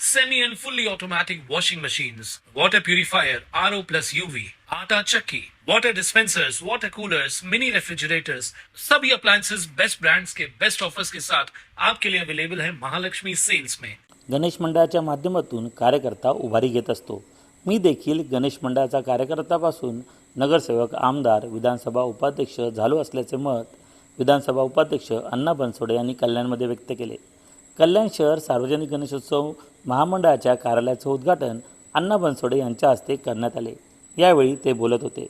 semi and fully automatic washing machines, water purifier, RO plus UV, आटा चक्की, water dispensers, water coolers, mini refrigerators, सभी appliances. Best brands के best offers के साथ आपके लिए अवेलेबल है महालक्ष्मी सेल्स में गणेश मंडळाच्या माध्यमातून कार्यकर्ता उभारी घेत असतो. मी देखील गणेश मंडळाचा कार्यकर्त्यापासून नगरसेवक आमदार विधानसभा उपाध्यक्ष झालो असल्याचे मत विधानसभा उपाध्यक्ष अण्णा बनसोडे यांनी कल्याणमध्ये व्यक्त केले. कल्याण शहर सार्वजनिक गणेशोत्सव महामंडळाच्या कार्यालयाचं उद्घाटन अण्णा बनसोडे यांच्या हस्ते करण्यात आले. यावेळी ते बोलत होते.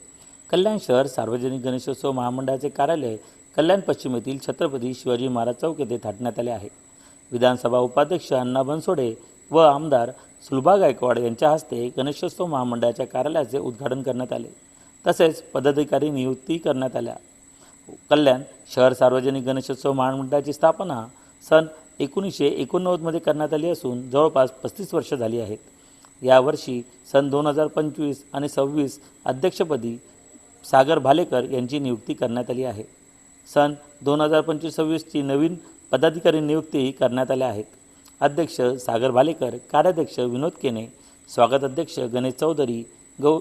कल्याण शहर सार्वजनिक गणेशोत्सव महामंडळाचे कार्यालय कल्याण पश्चिम येथील छत्रपती शिवाजी महाराज चौक येथे थाटण्यात आले आहे. विधानसभा उपाध्यक्ष अण्णा बनसोडे व आमदार सुलभा गायकवाड यांच्या हस्ते गणेशोत्सव महामंडळाच्या कार्यालयाचे उद्घाटन करण्यात आले. तसेच पदाधिकारी नियुक्ती करण्यात आल्या. कल्याण शहर सार्वजनिक गणेशोत्सव महामंडळाची स्थापना सन एकोणीसशे एकोणनव्वदमध्ये करण्यात आली असून जवळपास पस्तीस वर्ष झाली आहेत. यावर्षी सन दोन हजार पंचवीस आणि सव्वीस अध्यक्षपदी सागर भालेकर यांची नियुक्ती करण्यात आली आहे. सन दोन हजार पंचवीस सव्वीसची नवीन पदाधिकारी नियुक्तीही करण्यात आल्या आहेत. अध्यक्ष सागर भालेकर कार्याध्यक्ष विनोद केने स्वागत अध्यक्ष गणेश चौधरी गौ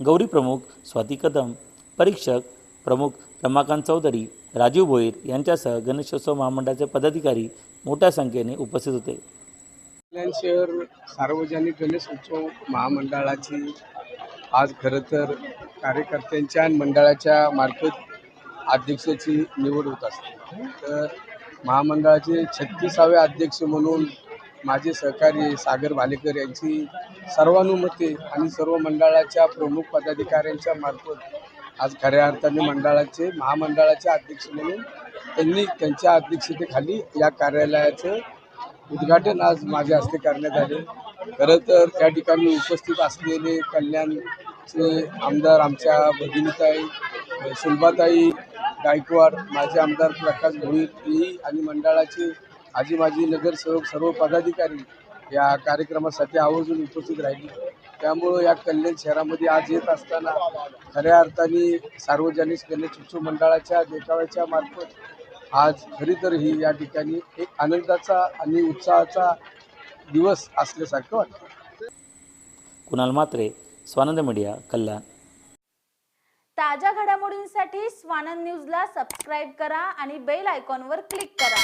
गौरी प्रमुख स्वाती कदम परीक्षक प्रमुख रमाकांत चौधरी राजीव भोईर यांच्यासह गणेशोत्सव महामंडळाचे पदाधिकारी मोठ्या संख्येने उपस्थित होते. कल्याण शहर सार्वजनिक गणेश उत्सव महामंडळाची आज खरं तर कार्यकर्त्यांच्या आणि मंडळाच्या मार्फत अध्यक्षाची निवड होत असते. तर महामंडळाचे छत्तीसावे अध्यक्ष म्हणून माझे सहकारी सागर भालेकर यांची सर्वानुमते आणि सर्व मंडळाच्या प्रमुख पदाधिकाऱ्यांच्या मार्फत आज खऱ्या अर्थाने मंडळाचे महामंडळाचे अध्यक्ष म्हणून त्यांनी त्यांच्या अध्यक्षतेखाली या कार्यालयाचं उद्घाटन आज माझ्या हस्ते करण्यात आले. खरं तर त्या ठिकाणी उपस्थित असलेले कल्याणचे आमदार आमच्या भगिनीताई सुलभाताई गायकवाड माझे आमदार प्रकाश भोईर आणि मंडळाचे आजी माजी नगरसेवक सर्व पदाधिकारी या कार्यक्रमासाठी आवर्जून उपस्थित राहिले. त्यामुळं या कल्याण शहरामध्ये आज येत असताना खऱ्या अर्थाने सार्वजनिक गणेश उत्सव मंडळाच्या देखाव्याच्या मार्फत आज खरी तर ही या ठिकाणी एक आनंदाचा आणि उत्साहाचा दिवस असल्यासारखं वाटतं. कुणाल मात्रे स्वानंद मीडिया कल्याण. ताज्या घडामोडींसाठी स्वानंद न्यूजला सबस्क्राईब करा आणि बेल आयकॉनवर क्लिक करा.